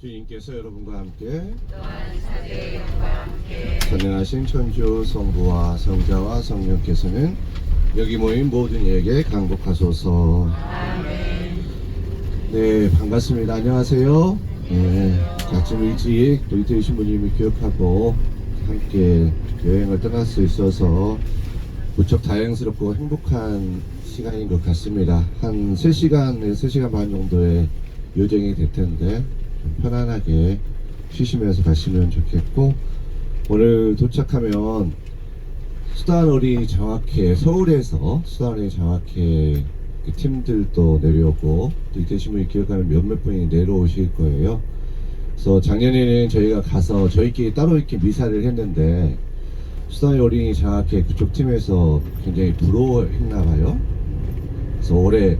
주님께서 여러분과 함께 전능하신 천주 성부와 성자와 성령께서는 여기 모인 모든 이에게 강복하소서. 네, 반갑습니다. 안녕하세요. 네, 아침 일찍 또 이태희 신부님을 기억하고 함께 여행을 떠날 수 있어서 무척 다행스럽고 행복한 시간인 것 같습니다. 한 3시간, 3시간 반 정도의 요정이 될 텐데 좀 편안하게 쉬시면서 가시면 좋겠고 오늘 도착하면 수단어리 장학회 서울에서 수단어리 장학회 그 팀들도 내려오고 또 이태신 분이 기억하는 몇몇 분이 내려오실 거예요. 그래서 작년에는 저희가 가서 저희끼리 따로 이렇게 미사를 했는데 수단의 어린이 장학회 그쪽 팀에서 굉장히 부러워했나 봐요. 그래서 올해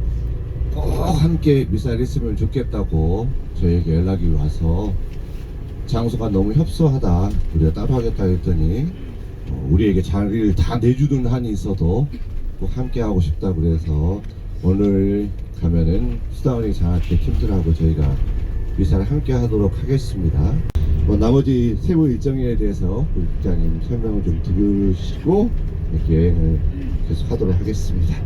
꼭 함께 미사를 했으면 좋겠다고 저희에게 연락이 와서 장소가 너무 협소하다 우리가 따로 하겠다 했더니 어, 우리에게 자리를 다 내주는 한이 있어도 꼭 함께 하고 싶다 그래서 오늘 가면은 수다원이 장학회 팀들하고 저희가 미사를 함께 하도록 하겠습니다. 뭐 나머지 세부 일정에 대해서 우리 국장님 설명을 좀 들으시고 여행을 계속 하도록 하겠습니다.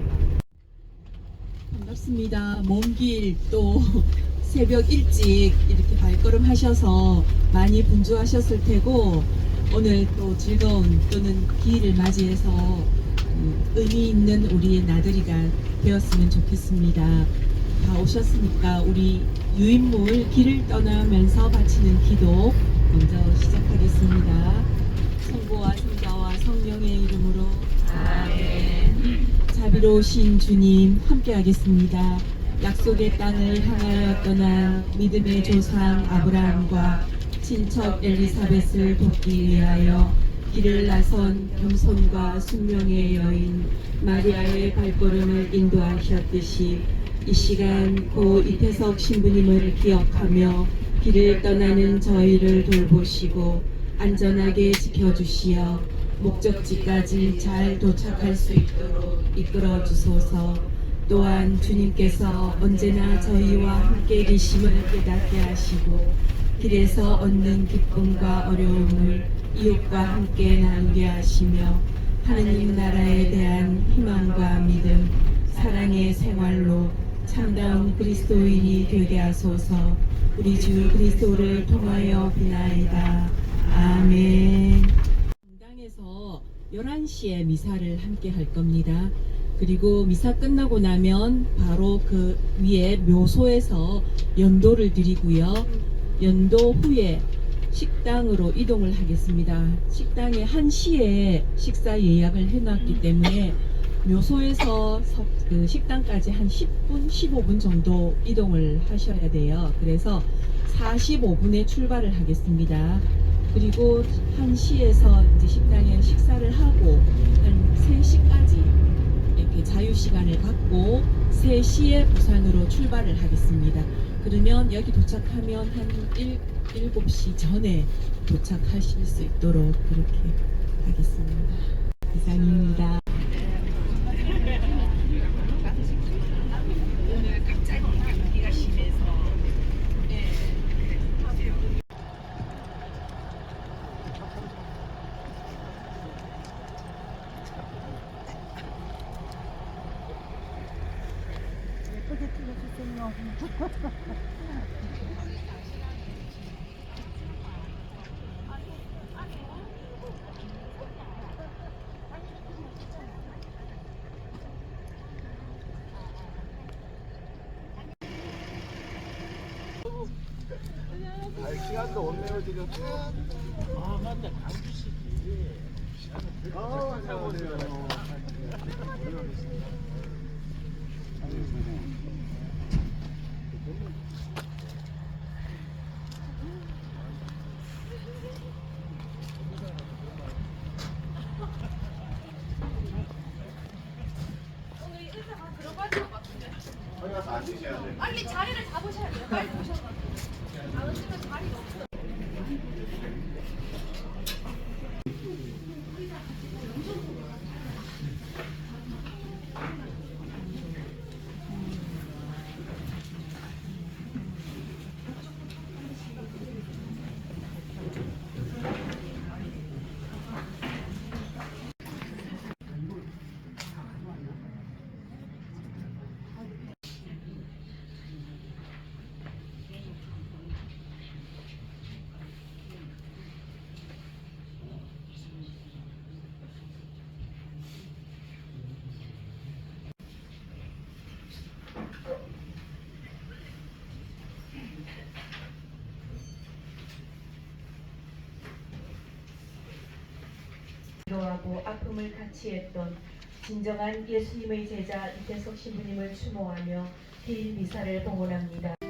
반갑습니다. 먼 길 또 새벽 일찍 이렇게 발걸음 하셔서 많이 분주하셨을 테고 오늘 또 즐거운 또는 기일을 맞이해서 음, 의미 있는 우리의 나들이가 되었으면 좋겠습니다. 다 오셨으니까 우리 유인물 길을 떠나면서 바치는 기도 먼저 시작하겠습니다. 성부와 성자와 성령의 이름으로 아멘. 자비로우신 주님 함께하겠습니다. 약속의 땅을 향하여 떠난 믿음의 조상 아브라함과 친척 엘리사벳을 돕기 위하여 길을 나선 겸손과 순명의 여인 마리아의 발걸음을 인도하셨듯이 이 시간 고 이태석 신부님을 기억하며 길을 떠나는 저희를 돌보시고 안전하게 지켜주시어 목적지까지 잘 도착할 수 있도록 이끌어 주소서. 또한 주님께서 언제나 저희와 함께 계심을 깨닫게 하시고 길에서 얻는 기쁨과 어려움을 이웃과 함께 나누게 하시며 하느님 나라에 대한 희망과 믿음, 사랑의 생활로 참다운 그리스도인이 되게 하소서. 우리 주 그리스도를 통하여 비나이다. 아멘. 당에서 11시에 미사를 함께 할 겁니다. 그리고 미사 끝나고 나면 바로 그 위에 묘소에서 연도를 드리고요. 연도 후에 식당으로 이동을 하겠습니다. 식당에 1시에 식사 예약을 해놨기 때문에 묘소에서 석- 그 식당까지 한 10분, 15분 정도 이동을 하셔야 돼요. 그래서 45분에 출발을 하겠습니다. 그리고 1시에서 이제 식당에 식사를 하고 한 3시까지 자유 시간을 갖고 3시에 부산으로 출발을 하겠습니다. 그러면 여기 도착하면 한 1, 7시 전에 도착하실 수 있도록 그렇게 하겠습니다. 이상입니다. 오늘 갑자기 감기가 심해서 시간도 없네요 지금. 아 맞다 강주식이 아, 안녕하세요. 빨리 자리를 잡으셔야 돼요. 빨리 오셔서. 안 오시면 자리가 없어요. 고통하고 아픔을 같이 했던 진정한 예수님의 제자 이태석 신부님을 추모하며 길 미사를 봉헌합니다.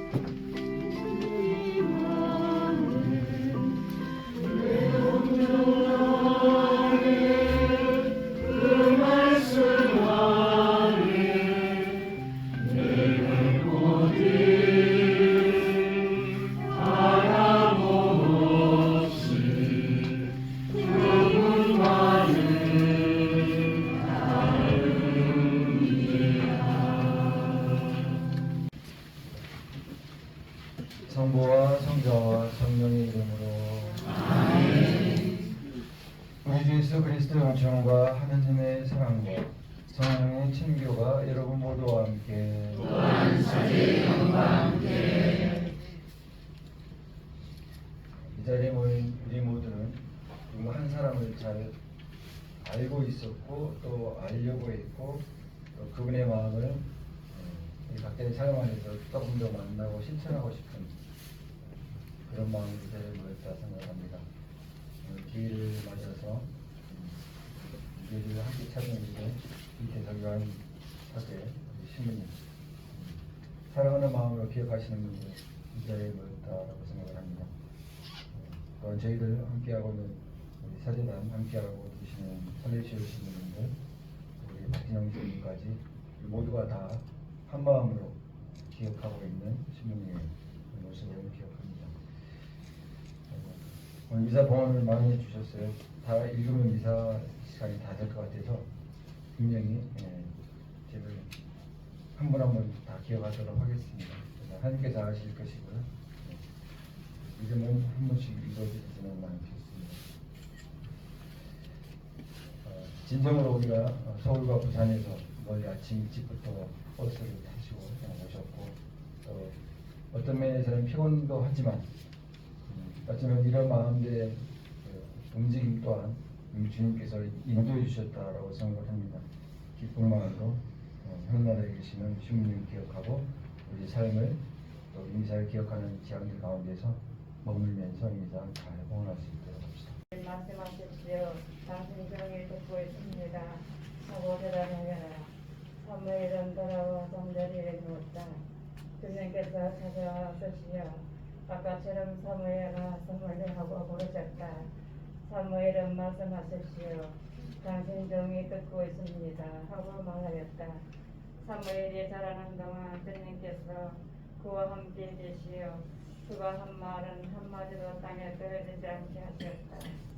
실천하고 싶은 그런 자리에 모였다 생각합니다. 기회를 맞아서 기회를 함께 찾은 우리 이태석 요한 사대 우리 신부님 음, 사랑하는 마음으로 기억하시는 분들 이 자리에 모였다라고 생각을 합니다. 또한 저희들 함께하고 있는 우리 사제단 함께하고 계시는 설레시오 신부님들 우리 박진영 신부님까지 모두가 다 한 마음으로 기억하고 있는 신부님의 모습을 기억합니다. 어, 오늘 미사 봉헌을 많이 해주셨어요. 다 읽으면 미사 시간이 다 될 것 같아서 분명히 예, 제가 한분 한 분 다 기억하도록 하겠습니다. 하나님께서 하실 것이고요. 예. 이름은 한 번씩 읽어주시면 많겠습니다. 어, 진정으로 우리가 어, 서울과 부산에서 멀리 아침 일찍부터 버스를 타시고 어, 오셨고 또 어떤 면에서는 피곤도 하지만 음, 어쩌면 이런 마음들의 그 움직임 또한 주님께서 인도해 주셨다라고 생각을 합니다. 기쁜 마음으로 어, 하늘나라에 계시는 주님을 기억하고 우리 삶을 또 인사를 기억하는 지향들 가운데서 머물면서 인사 잘 봉헌할 수 있도록 합시다. 말씀하십시오. 당신 정의 듣고 있습니다. 하고 대답하여라. 돌아와 성전에 누웠다. 주님께서 찾아와서시여 아까처럼 사무엘아 사무엘 하고 부르셨다. 사무엘은 말씀하십시오. 당신 정의 듣고 있습니다. 하고 말하였다. 사무엘이 자라는 동안 주님께서 그와 함께 계시어 그가 한 말은 한마디도 땅에 떨어지지 않게 하셨다.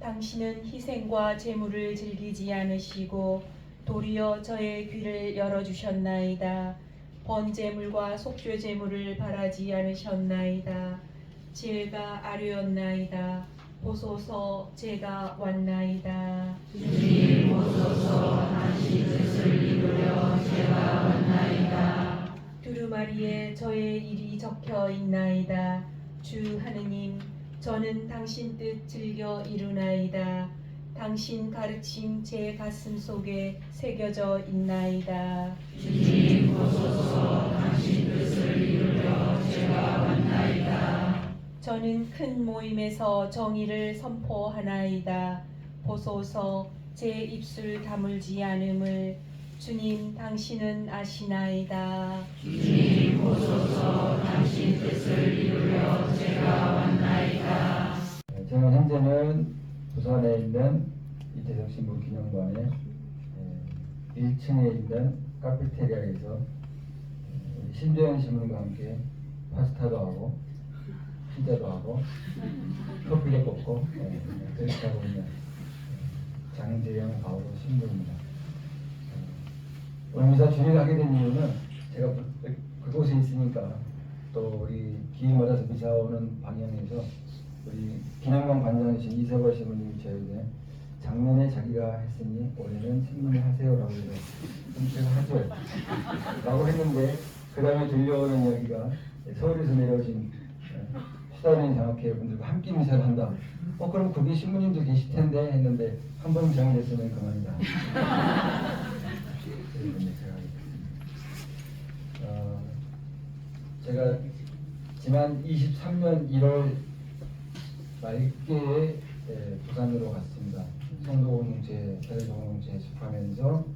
당신은 희생과 제물을 즐기지 않으시고 도리어 저의 귀를 열어 주셨나이다. 번제물과 속죄 제물을 바라지 않으셨나이다. 제가 아뢰었나이다. 보소서 제가 왔나이다. 두루마리에 저의 일이 적혀 있나이다. 주 하느님, 저는 당신 뜻 즐겨 이루나이다. 당신 가르침 제 가슴 속에 새겨져 있나이다. 저는 큰 모임에서 정의를 선포하나이다. 보소서 제 입술 다물지 않음을 주님 당신은 아시나이다. 네, 저는 현재는 부산에 있는 이태성 신부 기념관의 1층에 있는 카페테리아에서 에, 우리 신도영 신부님과 함께 파스타도 하고 피자도 하고 커피도 먹고 예, 그렇게 하고 있는 예, 장재영 바오로 신부입니다. 예, 오늘 미사 준비하게 된 이유는 제가 그- 그곳에 있으니까 또 우리 기회 맞아서 미사 오는 방향에서 우리 기념관 관장이신 이서걸 신부님이 저에게 작년에 자기가 했으니 올해는 신부님 하세요라고 해서 제가 하죠. 라고 했는데 그 다음에 들려오는 이야기가 서울에서 내려오신 예, 수다원인 장학회 분들과 함께 미사를 한다. 어 그럼 거기 신부님도 계실 텐데 했는데 한 번 정해졌으면 그만이다 그런 생각이 어, 제가 지난 23년 1월 말께에 예, 부산으로 갔습니다. 성도공동체, 대공동체 속하면서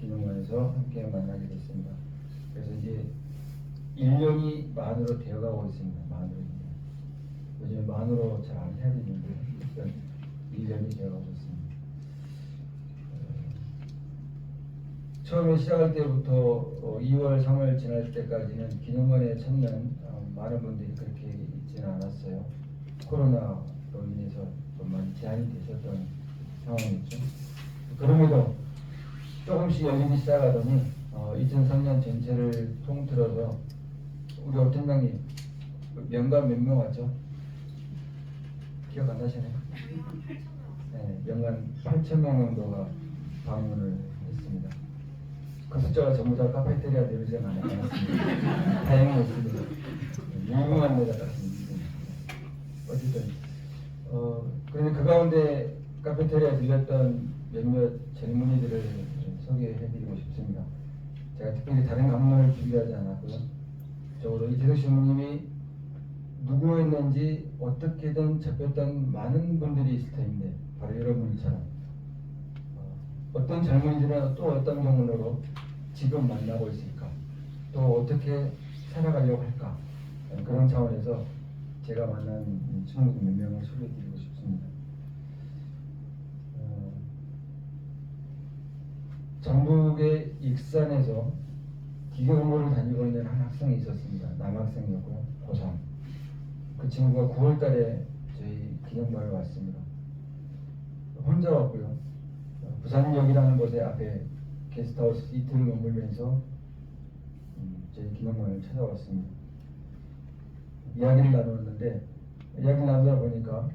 기념관에서 함께 만나게 됐습니다. 그래서 이제 1년이 만으로 되어가고 있습니다. 만으로. 요즘 만으로 잘 안 해야 되는데 일단 1년이 되어가고 있습니다. 어, 처음에 시작할 때부터 어, 2월, 3월 지날 때까지는 기념관에 찾는 어, 많은 분들이 그렇게 있지는 않았어요. 코로나로 인해서 좀 많이 제한이 되셨던 상황이었죠. 그럼에도 조금씩 열리기 시작하더니 어, 2003년 전체를 통틀어서 우리 어팀장님 명관 몇명 왔죠? 기억 안 나시나요? 네, 연간 8천 명 정도가 방문을. 그 숫자가 전부 다 카페테리아 내부자 않았습니다. 다행이었습니다. 유명한 데가 같습니다. 어쨌든 어 그런데 그 가운데 카페테리아 들렸던 몇몇 젊은이들을 소개해드리고 싶습니다. 제가 특별히 다른 감론을 준비하지 않았고요. 적어도 이재석 신부님이 누구였는지 어떻게든 접했던 많은 분들이 있을 텐데 바로 여러분처럼 어, 어떤 젊은이들은 또 어떤 경우로 지금 만나고 있을까 또 어떻게 살아가려고 할까 어, 그런 차원에서 제가 만난 친구 몇 명을 소개해드리고 싶습니다. 어, 전북의 익산에서 기계 공부를 다니고 있는 한 학생이 있었습니다. 남학생이었고요. 고3. 그 친구가 9월 달에 저희 기념관에 왔습니다. 혼자 왔고요. 어, 부산역이라는 곳에 앞에 게스트하우스 이틀 머물면서 음, 저희 기념관을 찾아왔습니다. 이야기를 나누었는데 이야기를 나누다 보니까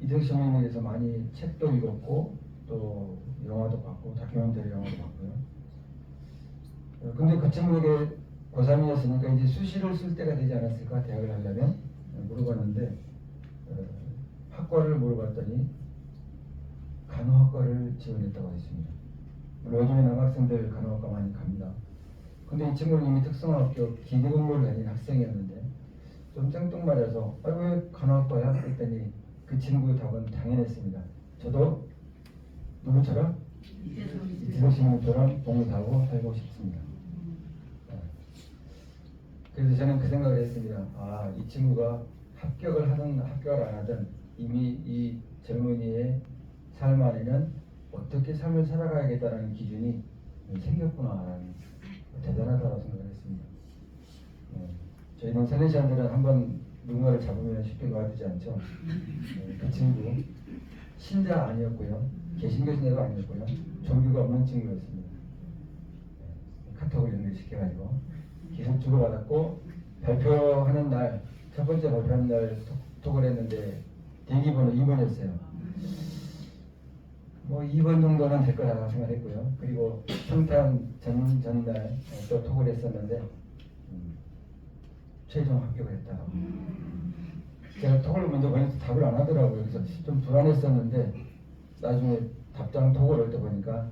시민에 대해서 많이 책도 읽었고 또 영화도 봤고 다큐멘터리 영화도 봤고요. 어, 근데 그 친구에게 고3이었으니까 이제 수시를 쓸 때가 되지 않았을까 대학을 하려면 어, 물어봤는데 어, 학과를 물어봤더니 간호학과를 지원했다고 했습니다. 요즘에 남학생들 간호학과 많이 갑니다. 근데 이 친구는 이미 특성학교 기계공부를 다니는 학생이었는데 좀 생뚱맞아서 아, 왜 간호학과야? 했더니 그 친구의 답은 당연했습니다. 저도 누구처럼? 이재석 씨처럼 봉사하고 살고 싶습니다. 네. 그래서 저는 그 생각을 했습니다. 아, 이 친구가 합격을 하든 합격을 안 하든 이미 이 젊은이의 삶 안에는 어떻게 삶을 살아가야겠다는 기준이 생겼구나라는 대단하다고 생각을 했습니다. 네. 저희는 셀레시안들은 한번 누군가를 잡으면 쉽게 놔두지 않죠. 네, 그 친구 신자 아니었고요. 개신교 신자도 아니었고요. 종교가 없는 친구였습니다. 네, 카톡을 연결시켜가지고 계속 주고받았고 발표하는 날 첫 번째 발표하는 날 톡- 톡을 했는데 대기번호 2번이었어요. 뭐 2번 정도는 될 거라고 생각했고요. 그리고 성탄 전 전날 또 톡을 했었는데 음, 최종 합격을 했다고. 제가 톡을 먼저 보내서 답을 안 하더라고요. 그래서 좀 불안했었는데 나중에 답장 톡을 올 때 보니까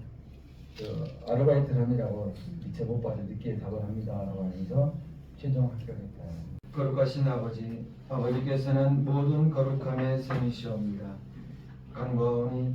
그 아르바이트 선이라고 미처 못 봐서 늦게 답을 합니다라고 하면서 최종 합격했다. 거룩하신 아버지, 아버지께서는 모든 거룩함의 셈이시옵니다. 간과하니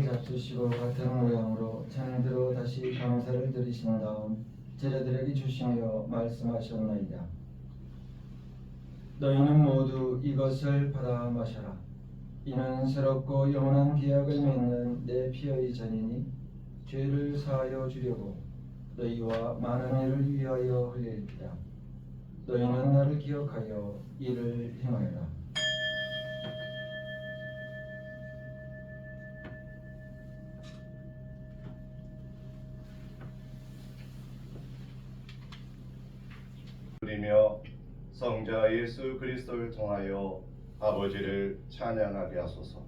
잡수시고 같은 모양으로 잔들어 다시 감사를 드리신 다음 제자들에게 주시며 말씀하셨나이다. 너희는 모두 이것을 받아 마셔라. 이는 새롭고 영원한 계약을 맺는 내 피의 잔이니 죄를 사하여 주려고 너희와 많은 이를 위하여 흘릴지라. 너희는 나를 기억하여 이를 행하여라. 드리며 성자 예수 그리스도를 통하여 아버지를 찬양하게 하소서.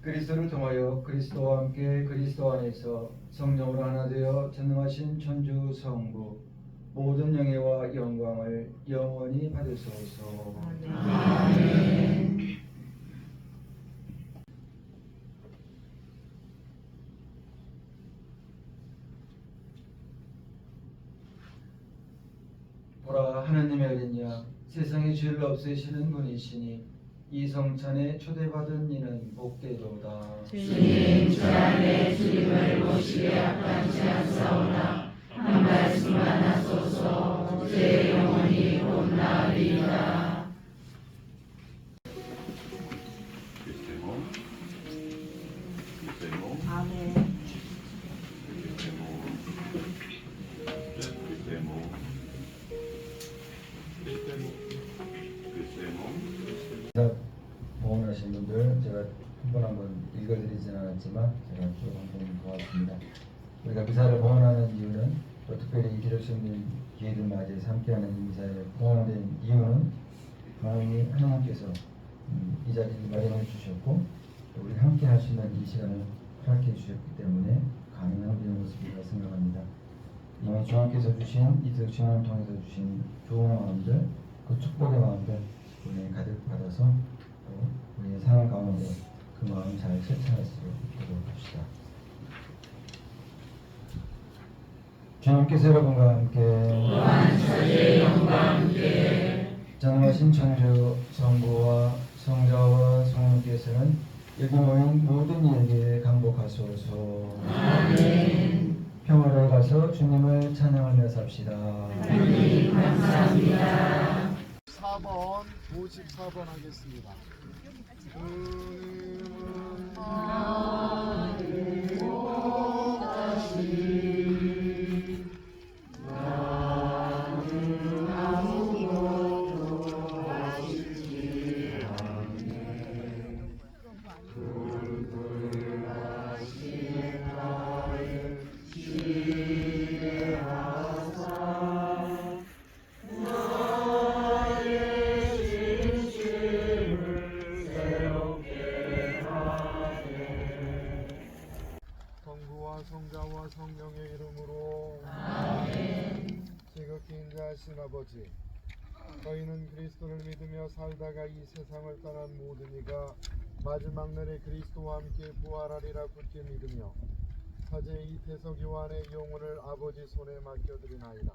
그리스도를 통하여 그리스도와 함께 그리스도 안에서 성령으로 하나 되어 전능하신 천주 성부 모든 영예와 영광을 영원히 받으소서. 보라 하나님의 어린 양 세상의 죄를 없애시는 분이시니 이 성찬에 초대받은 이는 복되도다. 주님 주 안에 주님을 모시게 합당치 않사오나 한 말씀만 하소서 제 영혼이 곧 나으리이다. 봉헌하신 분들 제가 한 번 한 번 읽어드리지는 않았지만 제가 쭉 한번 보았습니다. 우리가 미사를 봉헌하는 이유는 또 특별히 이 기독신들 기회를 맞이해서 함께하는 이 미사에 봉헌된 이유는 하나님이 하나님께서 음, 이 자리를 마련해 주셨고 또 우리 함께 할 수 있는 이 시간을 허락해 주셨기 때문에 가능한 되는 모습이라고 생각합니다. 이미 주님께서 주신 이 득신을 통해서 주신 좋은 마음들, 그 축복의 마음들 우리 가득 받아서 또 우리의 삶 가운데 그 마음 잘 실천할 수 있도록 합시다. 주님께서 여러분과 함께 전능하신 천주 성부와 성자와 성령께서는 여기 모인 모든 이에게 강복하소서. 평화를 가서 주님을 찬양하며 삽시다. 4번 54번 하겠습니다. 주 살다가 이 세상을 떠난 모든 이가 마지막 날에 그리스도와 함께 부활하리라 굳게 믿으며 사제 이 태석 요한의 영혼을 아버지 손에 맡겨드리나이다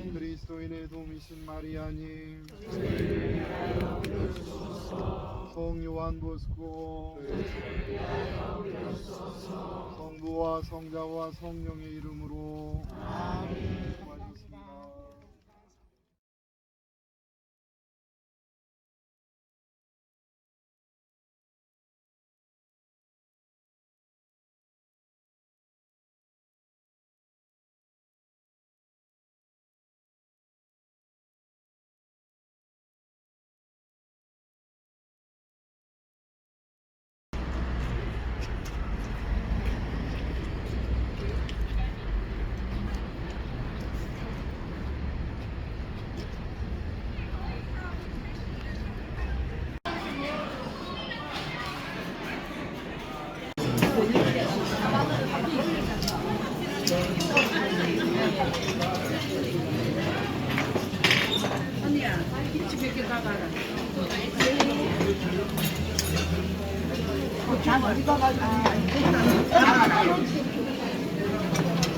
그리스도인의 도미신 마리아님 성 요한 보스코 성부와 성자와 성령의 이름으로 수고하셨습니다. 언니야, 김치 몇개 가봐라.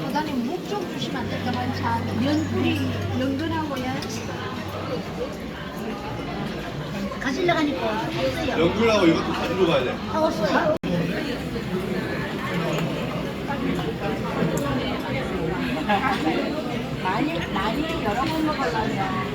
사장님 묵 좀 주시면 안 될까요? 자, 연뿌리 연근하고요. 가 실려 가니까 없어요. 연근하고 이것도 가지러 가야 돼. 아, 없어요. 많이 많이 여러 번 먹으려면